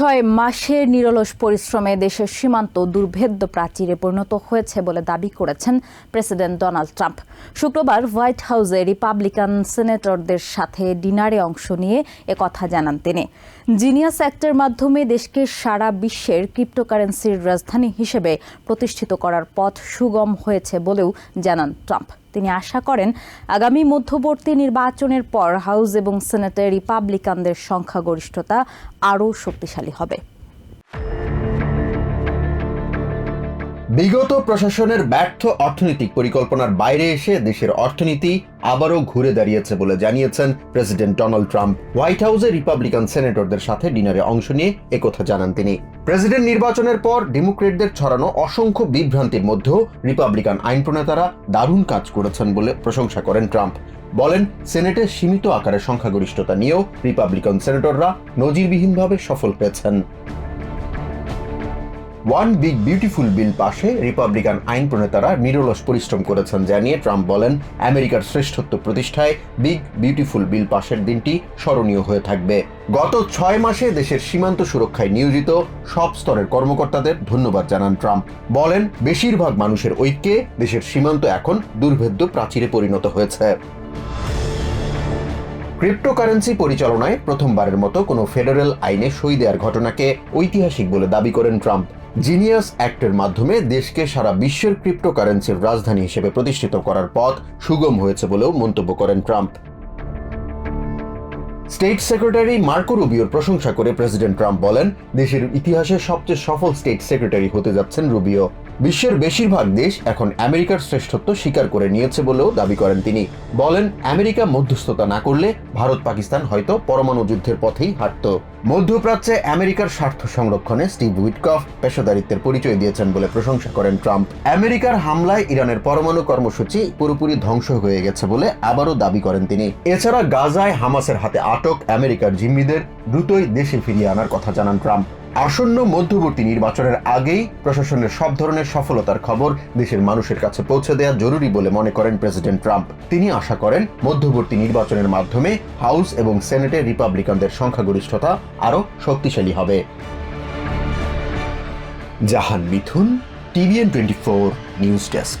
ছয় মাসের নিরলস পরিশ্রমে দেশের সীমান্ত দুর্ভেদ্য প্রাচীরে পরিণত হয়েছে বলে দাবি করেছেন প্রেসিডেন্ট ডোনাল্ড ট্রাম্প। শুক্রবার হোয়াইট হাউসে রিপাবলিকান সিনেটরদের সাথে ডিনারে অংশ নিয়ে একথা জানান তিনি। জিনিয়াস অ্যাক্টের মাধ্যমে দেশকে সারা বিশ্বের ক্রিপ্টোকারেন্সির রাজধানী হিসেবে প্রতিষ্ঠিত করার পথ সুগম হয়েছে বলেও জানান ট্রাম্প। তিনি আশা করেন আগামী মধ্যবর্তী নির্বাচনের পর হাউস এবং সেনেটে রিপাবলিকানদের সংখ্যাগরিষ্ঠতা আরও শক্তিশালী হবে। বিগত প্রশাসনের ব্যর্থ অর্থনৈতিক পরিকল্পনার বাইরে এসে দেশের অর্থনীতি আবারও ঘুরে দাঁড়িয়েছে বলে জানিয়েছেন প্রেসিডেন্ট ডোনাল্ড ট্রাম্প। হোয়াইট হাউসে রিপাবলিকান সেনেটরদের সাথে ডিনারে অংশ নিয়ে একথা জানান তিনি। প্রেসিডেন্ট নির্বাচনের পর ডেমোক্রেটদের ছড়ানো অসংখ্য বিভ্রান্তির মধ্যেও রিপাবলিকান আইন প্রণেতারা দারুণ কাজ করেছেন বলে প্রশংসা করেন ট্রাম্প। বলেন, সেনেটে সীমিত আকারে সংখ্যাগরিষ্ঠতা নিয়েও রিপাবলিকান সেনেটররা নজিরবিহীনভাবে সফল হয়েছেন। ওয়ান বিগ বিউটিফুল বিল পাশে রিপাবলিকান আইন প্রণেতারা নিরলস পরিশ্রম করেছেন জানিয়ে ট্রাম্প বলেন, আমেরিকার শ্রেষ্ঠত্ব প্রতিষ্ঠায় বিগ বিউটিফুল বিল পাশের দিনটি স্মরণীয় হয়ে থাকবে। গত ছয় মাসে দেশের সীমান্ত সুরক্ষায় নিয়োজিত সব স্তরের কর্মকর্তাদের ধন্যবাদ জানান ট্রাম্প। বলেন, বেশিরভাগ মানুষের ঐক্যে দেশের সীমান্ত এখন দুর্ভেদ্য প্রাচীরে পরিণত হয়েছে। ক্রিপ্টোকারেন্সি পরিচালনায় প্রথমবারের মতো কোনো ফেডারেল আইনে সই দেওয়ার ঘটনাকে ঐতিহাসিক বলে দাবি করেন ট্রাম্প। জিনিয়াস অ্যাক্টের মাধ্যমে দেশকে সারা বিশ্বের ক্রিপ্টোকারেন্সির রাজধানী হিসেবে প্রতিষ্ঠিত করার পথ সুগম হয়েছে বলেও মন্তব্য করেন ট্রাম্প। স্টেট সেক্রেটারি মার্কো রুবিওর প্রশংসা করে প্রেসিডেন্ট ট্রাম্প বলেন, দেশের ইতিহাসে সবচেয়ে সফল স্টেট সেক্রেটারি হতে যাচ্ছেন রুবিও। বিশ্বের বেশিরভাগ দেশ এখন আমেরিকার শ্রেষ্ঠত্ব স্বীকার করে নিয়েছে বলেও দাবি করেন তিনি। বলেন, আমেরিকা মধ্যস্থতা না করলে ভারত পাকিস্তান হয়তো পরমাণু যুদ্ধের পথেই হাঁটত। মধ্যপ্রাচ্যে আমেরিকার স্বার্থ সংরক্ষণে স্টিভ উইটকফ পেশাদারিত্বের পরিচয় দিয়েছেন বলে প্রশংসা করেন ট্রাম্প। আমেরিকার হামলায় ইরানের পরমাণু কর্মসূচি পুরোপুরি ধ্বংস হয়ে গেছে বলে আবারও দাবি করেন তিনি। এছাড়া গাজায় হামাসের হাতে আটক আমেরিকার জিম্মিদের দ্রুতই দেশে ফিরিয়ে আনার কথা জানান ট্রাম্প। আসন্ন মধ্যবর্তী নির্বাচনের আগেই প্রশাসনের সব ধরনের সফলতার খবর দেশের মানুষের কাছে পৌঁছে দেওয়া জরুরি বলে মনে করেন প্রেসিডেন্ট ট্রাম্প। তিনি আশা করেন মধ্যবর্তী নির্বাচনের মাধ্যমে হাউস এবং সেনেটে রিপাবলিকানদের সংখ্যাগরিষ্ঠতা আরও শক্তিশালী হবে। Jahan Mithun, TVN twenty four news desk.